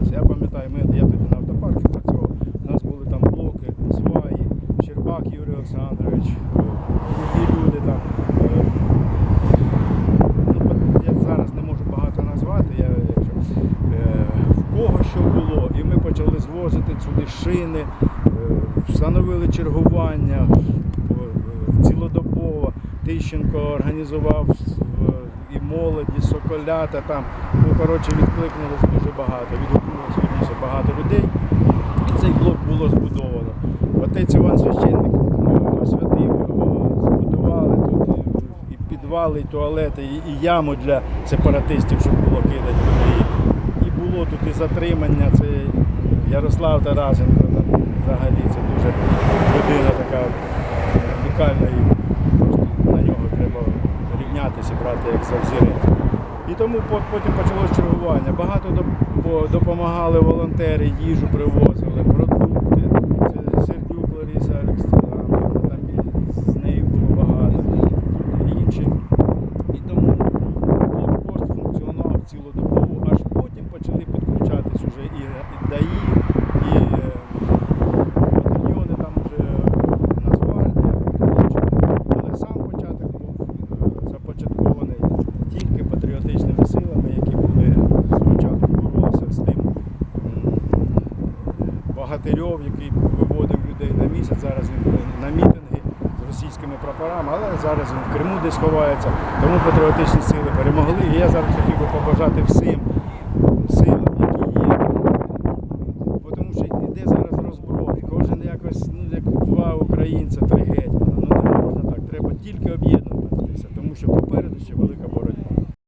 розвивалися. Я пам'ятаю, ми, я тоді на автопарку працював, у нас були там блоки, сваї, Щербак Юрій Олександрович, е, і люди там. е, Ну, я зараз не можу багато назвати, я, е, в кого що було. І ми почали звозити сюди шини, е, встановили чергування е, цілодобово. Тищенко організував е, молоді, соколята там. Ну, коротше, відкликнулось дуже багато, відгукнулося вірніше багато людей. І цей блок було збудовано. Отець Іван Священник е, освятив його, збудували тут і, і підвали, і туалети, і, і яму для сепаратистів, щоб було кидати туди. І було тут і затримання. Це Ярослав Тарасенко, там, взагалі це дуже людина така унікальна і просто на нього треба рівнятися, брати як за взірець. І тому по- потім почалось чергування. Багато допомагали волонтери, їжу привозили, Богатирьов, який виводив людей на місяць, зараз він е, на мітинги з російськими прапорами, але зараз він в Криму десь ховається, тому патріотичні сили перемогли. І я зараз хотів би побажати всім силам, які є. Тому що йде зараз розброд. Кожен якось, ну як два українця, три гетьмана. Ну не можна так. Треба тільки об'єднуватися, тому що попереду ще велика боротьба.